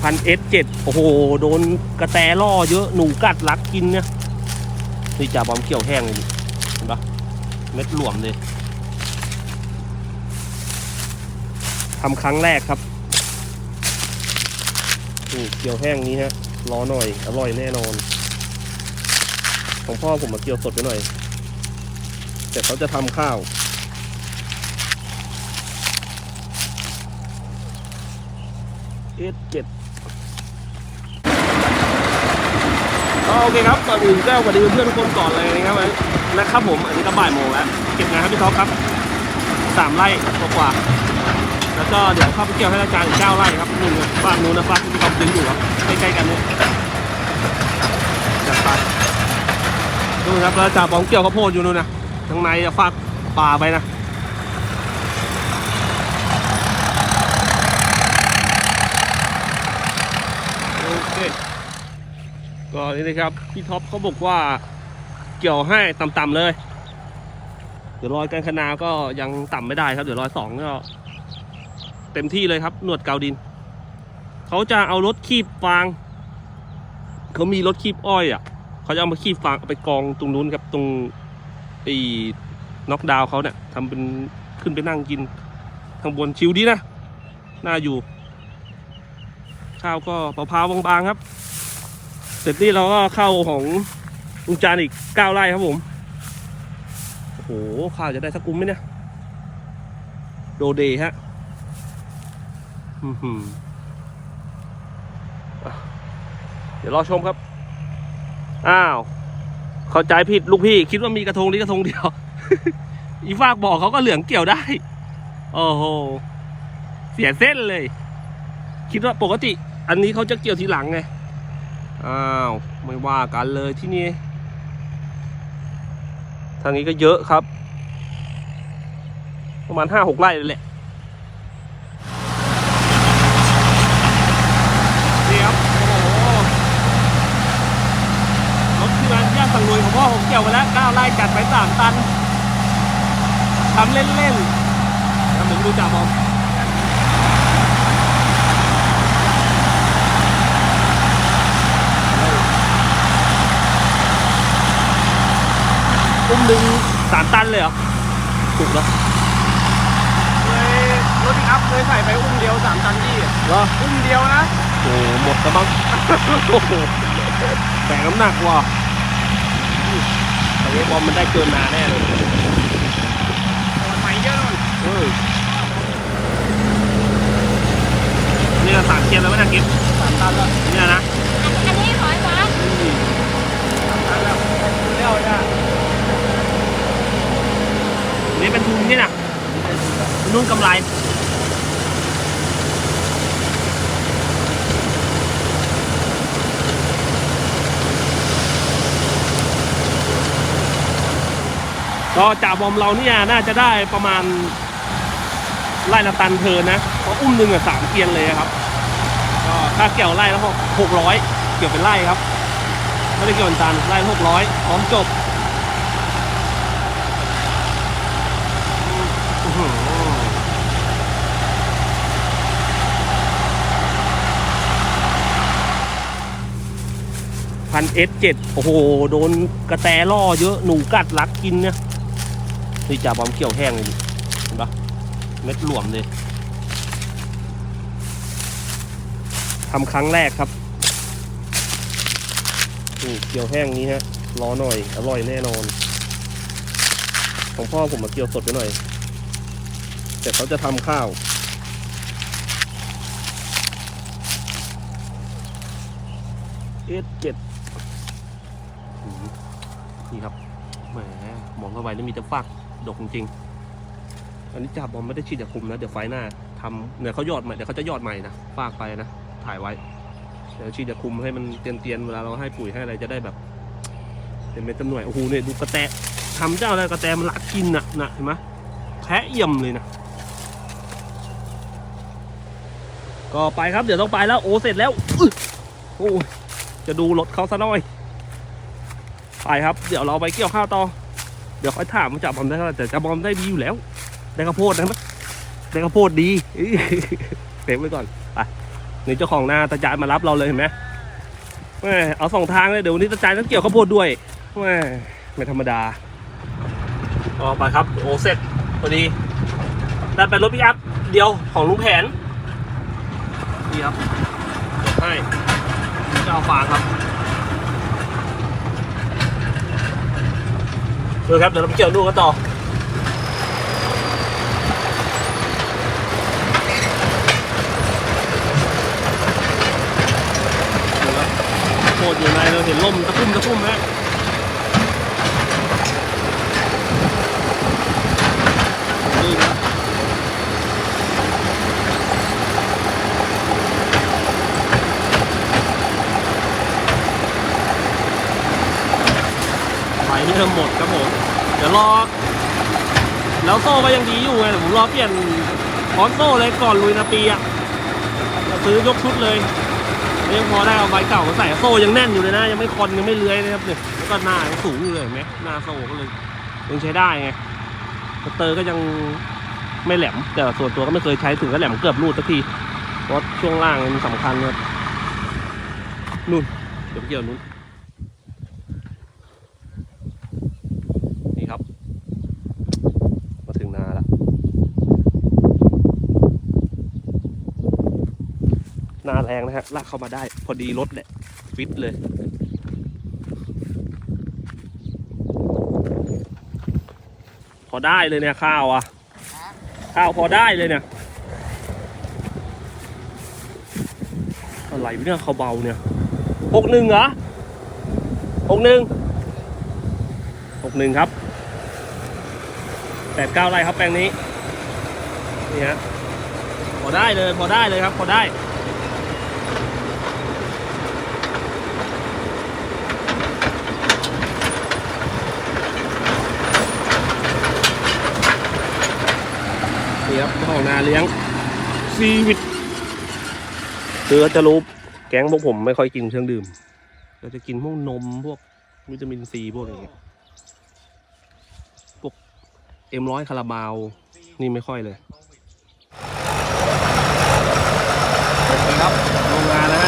พันเอสเจ็ดโอ้โห โดนกระแตล่อเยอะหนูกัดลักกินเนี่ยนี่จ่าบอมเกี่ยวแห้งเลยนี่เห็นปะเม็ดหลวมเลยทำครั้งแรกครับนี่เกี่ยวแห้งนี้ฮะรอหน่อย อร่อยแน่นอน ของพ่อผมมาเกี่ยวสดไปหน่อย แต่เขาจะทำข้าวเอสเจ็ด โอเคครับก่อนอื่นก็สวัสดีเพื่อนทุกคนก่อนเลยนะครับนะครับผมอันนี้ก็บ่ายโมงแล้วเก็บงานครับพี่ท็อปครับสามไร่กว่าๆแล้วก็เดี๋ยวเข้าไปเกี่ยวให้อาจารย์อีกเก้าไร่ครับหนึ่งฝั่งนู้นนะฝั่งที่พี่ท็อปดึงอยู่ครับใกล้ๆกันเนี่ยจัดไปดูครับแล้วอาจารย์บองเกี่ยวข้าวโพดอยู่นู่นนะทางในจะฝากป่าไปนะ โอเคก็ นี่นะครับ พี่ท็อปเขาบอกว่าเกี่ยวให้ต่ำๆเลย เดี๋ยวรอยกันคณาก็ยังต่ำไม่ได้ครับ เดี๋ยวรอยสองก็เต็มที่เลยครับ หนวดเกาดิน เขาจะเอารถคีบฟาง เขามีรถคีบอ้อยอะ เขาจะเอามาคีบฟางเอาไปกองตรงนู้นครับตรงไอ้น็อกดาวเขาเนี่ยทำเป็นขึ้นไปนั่งกินข้างบนชิวดีนะ น่าอยู่ ข้าวก็เผาๆบางๆครับ ร็จนี่เราก็เข้าของลุงจานอีกเก้าไร่ครับผม โอ้โห ข้าวจะได้สักกุ้มไหมเนี่ย โดเดฮะอื้อหืออะเดี๋ยวรอชมครับ อ้าว เข้าใจผิดลูกพี่ คิดว่ามีกระทงนี้กระทงเดียว อีฟากบอกเขาก็เหลืองเกี่ยวได้ โอ้โห เสียเส้นเลย คิดว่าปกติ อันนี้เขาจะเกี่ยวทีหลังไง อ้าวไม่ว่ากันเลยที่นี่ ทางนี้ก็เยอะครับ ประมาณห้าหกไร่เลยแหละนี่ครับโอ้โหรถที่ร้านย่างสังลุยของพ่อผมเกี่ยวไปแล้วเก้าไร่จัดไปสามตันทำเล่นๆทำเหมือนดูจ่าบอม อุ้มหนึ่งสามตันเลยเหรอถูกแล้วเคยรถปิกอัพเคยใส่ไปอุ้มเดียวสามตันยี่อะเหรออุ้มเดียวนะโอ้โหหมดแล้วมั้งโอ้โหแบกน้ำหนักว่ะแต่ว่าบอมมันได้เกินนาแน่เลยแต่มันใหม่เยอะหน่อยเออนี่เราสามเกียร์แล้วไม่น่ากิฟสามตันแล้วเนี่ยนะ อันนี้ขอให้ฟังสามตันแล้วเลี้ยวจ้ะ นี่เป็นทุนนี่นะนุ่นกำไรก็จ่าบอมเราเนี่ยน่าจะได้ประมาณไร่ละตันเทินนะเพราะอุ้มหนึ่งอะสามเกียนเลยครับ ก็ถ้าเกี่ยวไร่และหกร้อยเกี่ยวเป็นไร่ครับ ไม่ได้เกี่ยวเป็นตันไร่หกร้อยพร้อมจบอื้อหือ พันเอสเจ็ดโอ้โห โดนกระแตล่อเยอะหนูกัดลักกินเนี่ยนี่จ่าบอมเกี่ยวแห้งเลยนี่เห็นปะเม็ดหลวมเลยทำครั้งแรกครับนี่เกี่ยวแห้งนี้ฮะรอหน่อย อร่อยแน่นอน ของพ่อผมมาเกี่ยวสดไปหน่อย แต่เขาจะทำข้าว เอสเจ็ดนี่ครับแหมมองเข้าไปแล้วมีแต่ฟากดกจริงๆอันนี้จ่าบอมไม่ได้ฉีดยาคุมนะเดี๋ยวไฟหน้าทำเดี๋ยวเขายอดใหม่เดี๋ยวเขาจะยอดใหม่นะฟากไปนะถ่ายไว้เดี๋ยวฉีดยาคุมให้มันเตียนๆเวลาเราให้ปุ๋ยให้อะไรจะได้แบบเป็นเม็ดจำหน่วยโอ้โหเนี่ยดูกระแตทำเจ้าอะไรกระแตมันลักกินน่ะนะเห็นไหมแพะเอี่ยมเลยนะก็ไปครับเดี๋ยวต้องไปแล้วโอ้เสร็จแล้วโอ้ จะดูรถเขาซะหน่อย ไปครับ เดี๋ยวเราไปเกี่ยวข้าวต่อ เดี๋ยวค่อยถามว่าจับบอมได้เท่าไหร่แต่จับบอมได้ดีอยู่แล้ว ได้ข้าวโพดนะได้ข้าวโพดดีเต็มไว้ก่อน ไปนี่เจ้าของนาตาจายมารับเราเลยเห็นไหมแม่เอาสองทางเลยเดี๋ยววันนี้ตาจายต้องเกี่ยวข้าวโพดด้วยแม่ไม่ธรรมดาออกไปครับโอ้เสร็จพอดีได้เป็นรถพิกอัพเดียวของลุงแผนนี่ครับเก็บให้ เจ้าฟางครับดูครับเดี๋ยวเราไปเกี่ยวดูกันต่อโคตรอยู่ในเราเห็นล่มตะคุ่มตะคุ่มฮะนี่ครับไฟ เริ่มหมดครับผม เดี๋ยวรอ แล้วโซ่ก็ยังดีอยู่ไงแต่ผมรอเปลี่ยนคอนโซ่เลยก่อนลุยนาปีอะจะซื้อยกชุดเลยยังพอได้เอาใบเก่ามาใส่โซ่ยังแน่นอยู่เลยนะ ยังไม่คอนยังไม่เลื้อยนะครับเนี่ยแล้วก็หน้ายังสูงอยู่เลยไหมหน้าโซ่ก็เลยยังใช้ได้ไงสเตอร์ก็ยังไม่แหลม แต่ส่วนตัวก็ไม่เคยใช้ถึงก็แหลมเกือบรูดสักทีเพราะช่วงล่างมันสำคัญครับนู่นเดี๋ยวเกี่ยวนู่นครับ มาถึงนาแล้ว หน้าแรงนะฮะลากเข้ามาได้ พอดีรถแหละฟิตเลยพอได้เลยเนี่ยข้าวอะ ข้าวพอได้เลยเนี่ย อะไรเนี่ยเขาเบาเนี่ยหกหนึ่งเหรอหกหนึ่งหกหนึ่งครับแปดเก้าไรครับแปลงนี้ นี่ฮะพอได้เลย พอได้เลยครับ พอได้ ครับเจ้าของนาเลี้ยงซีวิตคือเขาจะรู้แก๊งพวกผมไม่ค่อยกินเครื่องดื่มเราจะกินพวกนมพวกวิตามินซีพวกอะไรอย่างเงี้ยพวกเอ็มร้อยคาราบาว นี่ไม่ค่อยเลยโอเคครับลงงานแล้วฮะ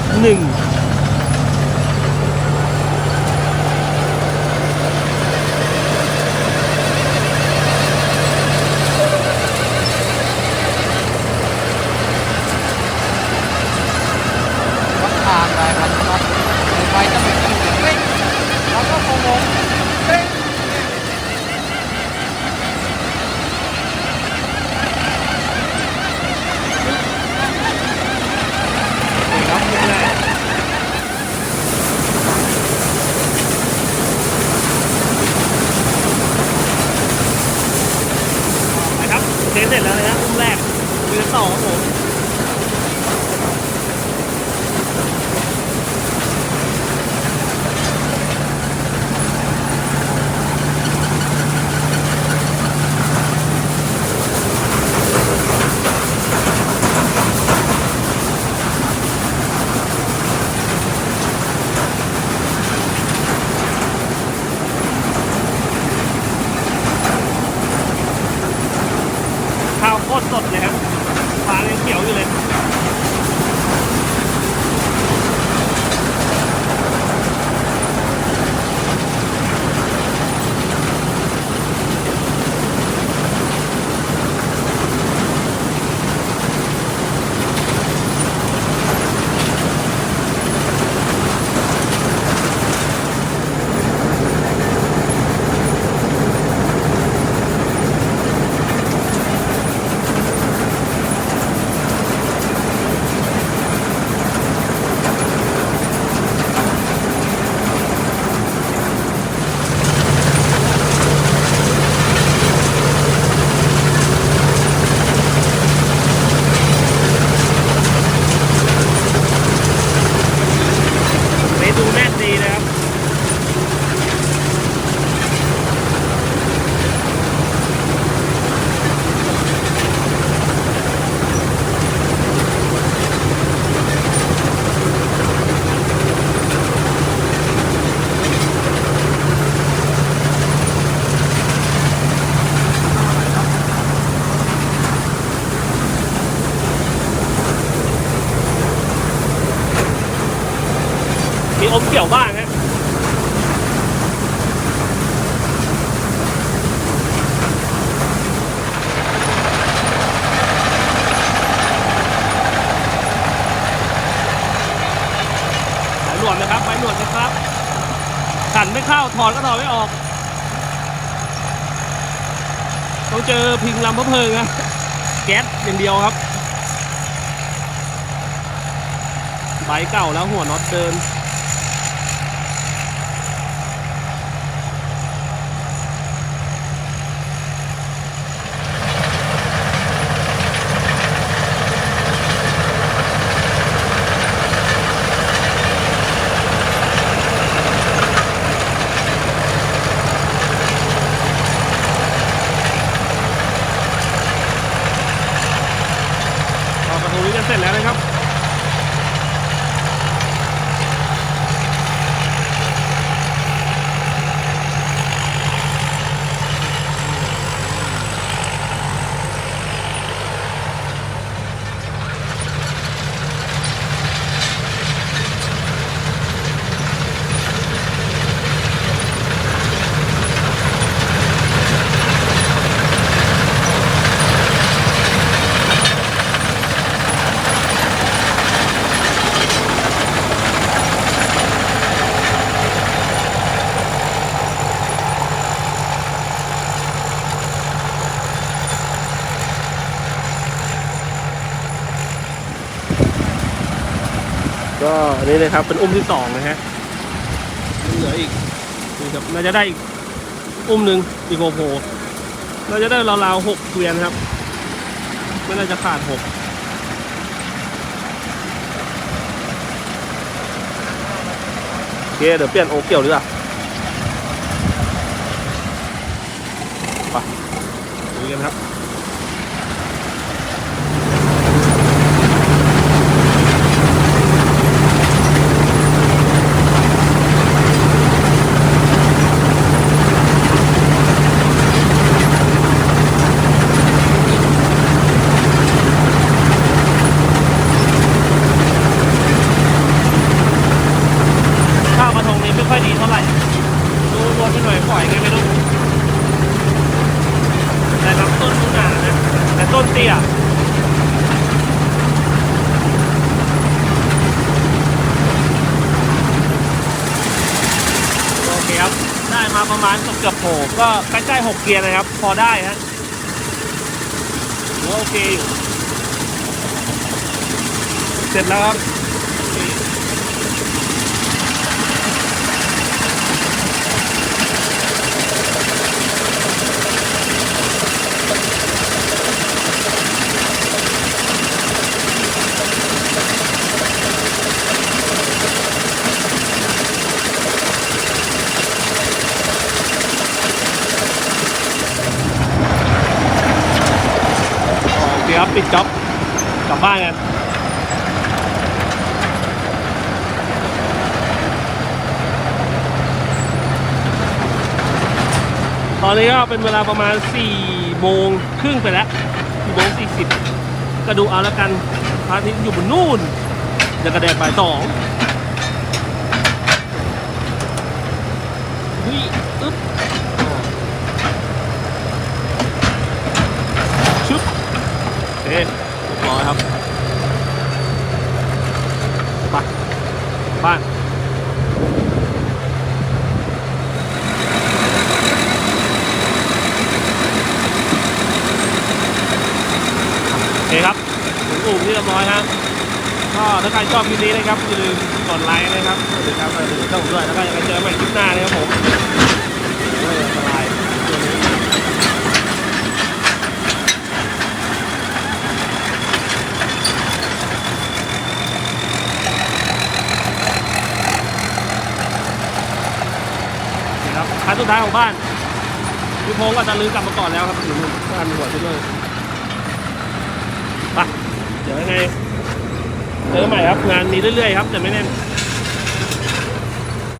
61 เสร็จแล้วนะฮะอุ้มแรกมือสอครับผม นะครับ อมเกี่ยวบ้างฮะสายหนวดนะครับไม้หนวดนะครับขันไม่เข้าถอดก็ถอดไม่ออกต้องเจอพิงลำพะเพลิงนะแก๊สอย่างเดียวครับใบเก่าแล้วหัวน็อตเดิน เอาประตูนี้กันเสร็จแล้วนะครับ ก็อั นนี้เลยครับ เป็นอุ้มที่สองนะฮะยังเหลืออีกนี่ครับน่าจะได้อีกอุ้มหนึ่งอีกโกโพน่าจะได้ราวๆหกเกวียนครับ ไม่น่าจะขาดหกโอเคเดี๋ยวเปลี่ยนโอเกี่ยวดีกว่าไปดูกันครับ ข้าวกระทงนี้ไม่ค่อยดีเท่าไหร่ ดูรวมไปหน่อยปล่อยไงไม่รู้ แต่ลำต้นมันหนานะ แต่ต้นเตี้ย โอเคครับ ได้มาประมาณเกือบๆโผล่ก็ใกล้ๆหกเกียร์นะครับ พอได้ฮะโอเคอยู่เสร็จแล้วครับ ปิดจ็อบกลับบ้านกันตอนนี้ก็เป็นเวลาประมาณ4โมงครึ่งไปแล้ว4โมง40 ก็ดูเอาแล้วกันพระอาทิตย์อยู่บนนู่นจะกระแดดบ่ายสองเฮ้ยอึ๊บ ชึบโอเคเรียบร้อยครับไปบ้านโอเคครับถึงอู่ที่เรียบร้อยครับก็ถ้าใครชอบคลิปนี้นะครับอย่าลืมกดไลค์นะครับกดติดตามกดติดตามผมด้วยแล้วก็ยังไงเจอกันใหม่คลิปหน้านะครับผมไม่อันตรายตัวนี้ นะครับคัน สุดท้ายของบ้านพี่พงศ์ก็จะลื้อกลับมาก่อนแล้วครับถึงบ้านหัวที่เลยไปเดี๋ยวยังไงเจอใหม่ครับ งานนี้เรื่อยๆครับ แต่ไม่แน่